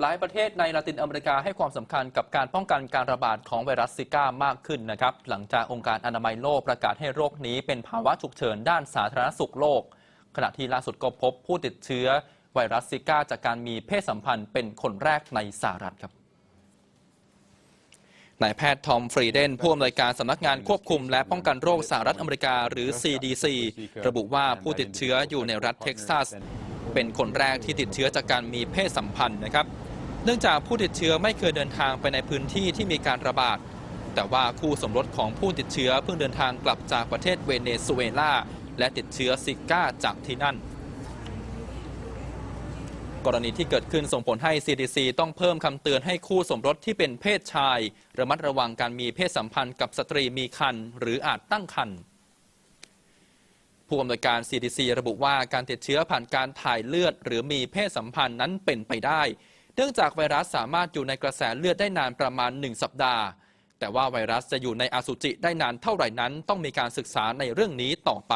หลายประเทศในลาตินอเมริกาให้ความสำคัญกับการป้องกันการระบาดของไวรัสซิก้ามากขึ้นนะครับ หลังจากองค์การอนามัยโลกประกาศให้โรคนี้เป็นภาวะฉุกเฉินด้านสาธารณสุขโลก ขณะที่ล่าสุดก็พบผู้ติดเชื้อไวรัสซิก้าจากการมีเพศสัมพันธ์เป็นคนแรกในสหรัฐครับนายแพทย์ทอมฟรีเดนผู้อำนวยการสำนักงานควบคุมและป้องกันโรคสหรัฐอเมริกาหรือ CDC ระบุว่าผู้ติดเชื้ออยู่ในรัฐเท็กซัส เป็นคนแรกที่ติดเชื้อจากการมีเพศสัมพันธ์นะครับ เนื่องจากผู้ติดเชื้อไม่เคยเดินทางไปในพื้นที่ที่มีการระบาด แต่ว่าคู่สมรสของผู้ติดเชื้อเพิ่งเดินทางกลับจากประเทศเวเนซุเอลาและติดเชื้อซิก้าจากที่นั่น กรณีที่เกิดขึ้นส่งผลให้ CDC ต้องเพิ่มคำเตือนให้คู่สมรสที่เป็นเพศชาย ระมัดระวังการมีเพศสัมพันธ์กับสตรีมีครรภ์หรืออาจตั้งครรภ์ผู้อำนวยการ CDC ระบุว่าการติดเชื้อผ่านการถ่ายเลือด หรือมีเพศสัมพันธ์นั้นเป็นไปได้ เนื่องจากไวรัสสามารถอยู่ในกระแสเลือดได้นานประมาณ 1 สัปดาห์ แต่ว่าไวรัสจะอยู่ในอสุจิได้นานเท่าไหร่นั้น ต้องมีการศึกษาในเรื่องนี้ต่อไป